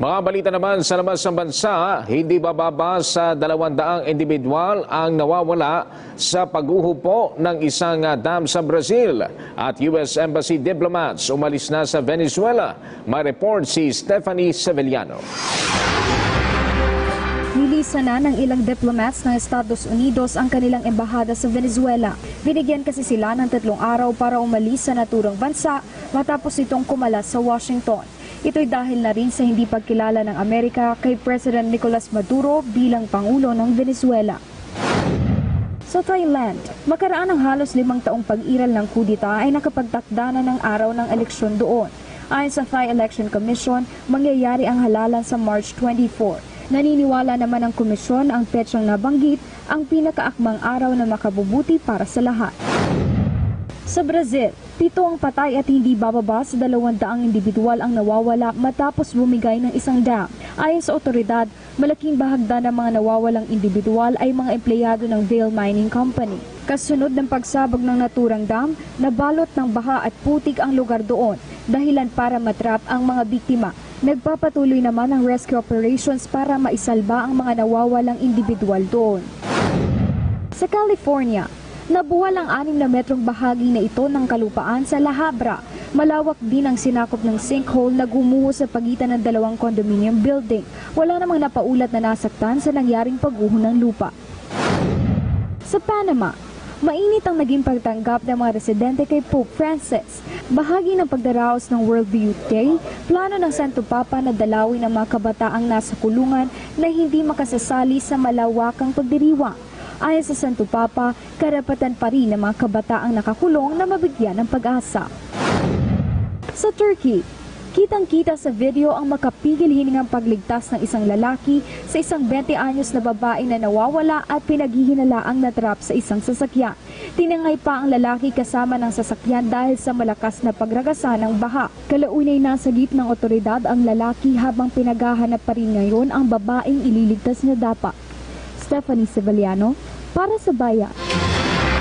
mga balita naman sa labas ng bansa, hindi bababa sa 200 individual ang nawawala sa paghuhupo ng isang ah, dam sa Brazil. At US Embassy diplomats umalis na sa Venezuela. May report si Stephanie Sevillano. Nilisan na ng ilang diplomats ng Estados Unidos ang kanilang embahada sa Venezuela. Binigyan kasi sila ng tatlong araw para umalis sa naturang bansa matapos itong kumalas sa Washington. Ito'y dahil na rin sa hindi pagkilala ng Amerika kay President Nicolas Maduro bilang Pangulo ng Venezuela. Sa Thailand, makaraan ng halos limang taong pag-iral ng kudita ay nakapagtakda na ng araw ng eleksyon doon. Ayon sa Thai Election Commission, mangyayari ang halalan sa March 24. Naniniwala naman ang komisyon ang petsang nabanggit ang pinakaakmang araw na makabubuti para sa lahat. Sa Brazil, pito ang patay at hindi bababa sa dalawang daang individual ang nawawala matapos bumigay ng isang dam. Ayon sa otoridad, malaking bahagda ng mga nawawalang individual ay mga empleyado ng Vale Mining Company. Kasunod ng pagsabog ng naturang dam, nabalot ng baha at putik ang lugar doon, dahilan para matrap ang mga biktima. Nagpapatuloy naman ang rescue operations para maisalba ang mga nawawalang individual doon. Sa California, nabuwal ang anim na metrong bahagi na ito ng kalupaan sa La Habra. Malawak din ang sinakop ng sinkhole na gumuho sa pagitan ng dalawang condominium building. Wala namang napaulat na nasaktan sa nangyaring pagguho ng lupa. Sa Panama, mainit ang naging pagtanggap ng mga residente kay Pope Francis. Bahagi ng pagdaraos ng World Youth Day, plano ng Santo Papa na dalawin ang mga kabataang nasa kulungan na hindi makasasali sa malawakang pagdiriwang. Ayon sa Santo Papa, karapatan pa rin ng mga kabataang nakakulong na mabigyan ng pag-asa. Sa Turkey, kitang-kita sa video ang makapigil hiningang pagligtas ng isang lalaki sa isang 20 anyos na babae na nawawala at pinaghihinalaang natrap sa isang sasakyan. Tinangay pa ang lalaki kasama ng sasakyan dahil sa malakas na pagragasa ng baha. Kalaunay nasa gip ng otoridad ang lalaki habang pinaghahanap pa rin ngayon ang babaeng ililigtas na dapat. Stephanie Sevillano para sa Bayan.